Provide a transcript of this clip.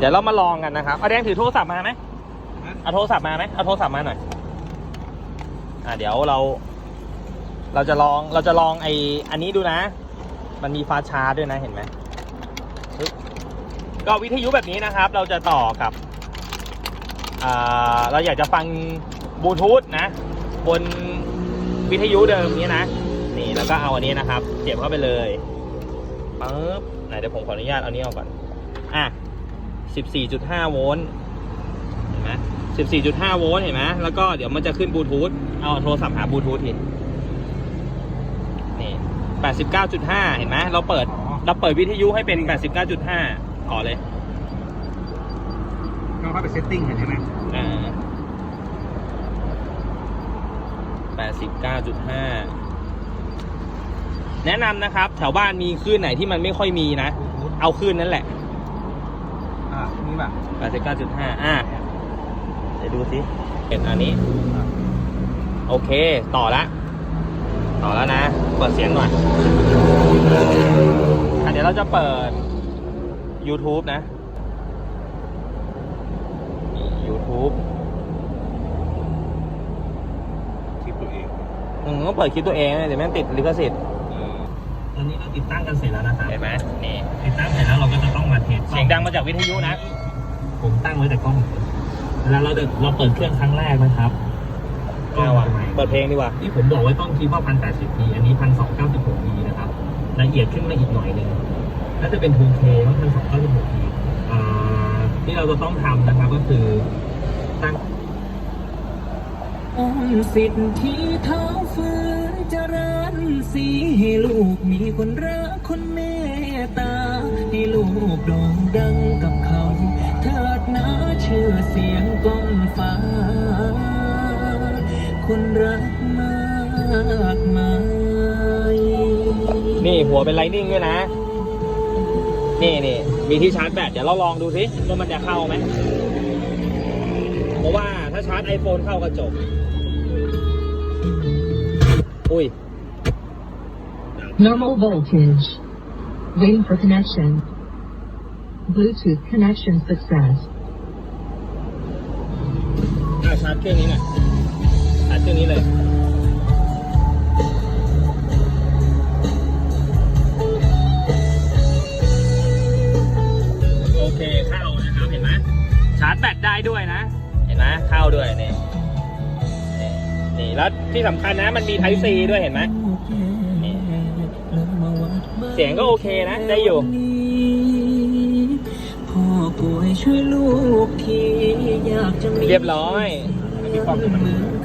ดี๋ยวเรามาลองกันนะครับเอาแดงถือโทรศัพท์มาไหมเอาโทรศัพท์มาไหมเอาโทรศัพท์มาหน่อย อ่าเดี๋ยวเรา เราจะลองเราจะลองไออันนี้ดูนะ มันมีฟ้าชาร์จด้วยนะเห็นไหมปึ๊บก็วิทยุแบบนี้นะครับ เราจะต่อกับอ่าเราอยากจะฟังบลูทูธนะ บนวิทยุเดิมนี้นะ นี่แล้วก็เอาอันนี้นะครับเสียบเข้าไปเลยปึ๊บไหนเดี๋ยวผมขออนุญาตเอานี้ออกก่อน อะ 14.5 โวลต์เห็นไหม14.5 โวลต์เห็นไหมแล้วก็เดี๋ยวมันจะขึ้นบลูทูธเอาโทรศัพท์หาบลูทูธทีนี่ 89.5 เห็นไหมเราเปิด เราเปิดวิทยุให้เป็น 89.5ขอเลยก็เข้าไปเซตติ้งเห็นใช่ไหมอ่า89.5 แนะนำนะครับ แถวบ้านมีคลื่นไหนที่มันไม่ค่อยมีนะ เอาคลื่นนั้นแหละ อ่านี่แบบ89.5อะเดี๋ยวดูสิเห็นอันนี้ โอเค ต่อละ ต่อแล้วนะ เปิดเสียงหน่อยอะเดี๋ยวเราจะเปิด YouTube นะนี่ YouTube คลิปตัวเองอืมต้องเปิดคลิปตัวเองนะเดี๋ยวแม่งติดลิขสิทธิ์ตอนนี้เราติดตั้งกันเสร็จแล้วนะครับเห็นไหมนี่ติดตั้งเสร็จแล้วเราก็จะต้องมาเทสเสียงดังมาจากวิทยุนะ ผมตั้งไว้แต่กล้องเวลาเราเดินเราเปิดเครื่องครั้งแรกนะครับกล้องเอาอะใหม่เปิดเพลงดีกว่าที่ผมบอกไว้ต้องคิดว่า 1080p อันนี้ 1296p นะครับละเอียดขึ้นมาอีกหน่อยหนึงน่าจะเป็น 2K ว่า 1296p อ่าที่เราจะต้องทำนะครับก็คือตั้งออมสิทธิ์ที่เท้าฝืนเจริญสีให้ลูกมีคนรักคนเมตตาให้ลูกโด่งดัง คนรักมากมายนี่หัวเป็นไลนิ่งด้วยนะ นี่นี่มีที่ชาร์จแบตเดี๋ยวเราลองดูสิว่ามันจะเข้าไหมเพราะว่าถ้าชาร์จ iPhone เข้าก็จบ อุ้ย Normal voltage. Waiting for connection. Bluetooth connection success. อ่าชาร์จเครื่องนี้หน่อยชาร์จ เครื่องนี้เลยโอเคเข้านะครับเห็นไหมชาร์จแบตได้ด้วยนะ เห็นไหมเข้าด้วยนี่นี่นี่แล้วที่สำคัญนะมันมี Type C ด้วยเห็นไหมนี่เสียงก็โอเคนะ ได้อยู่พ่อป่วยช่วยลูกทีอยากจะมีเรียบร้อยมีความเหมือน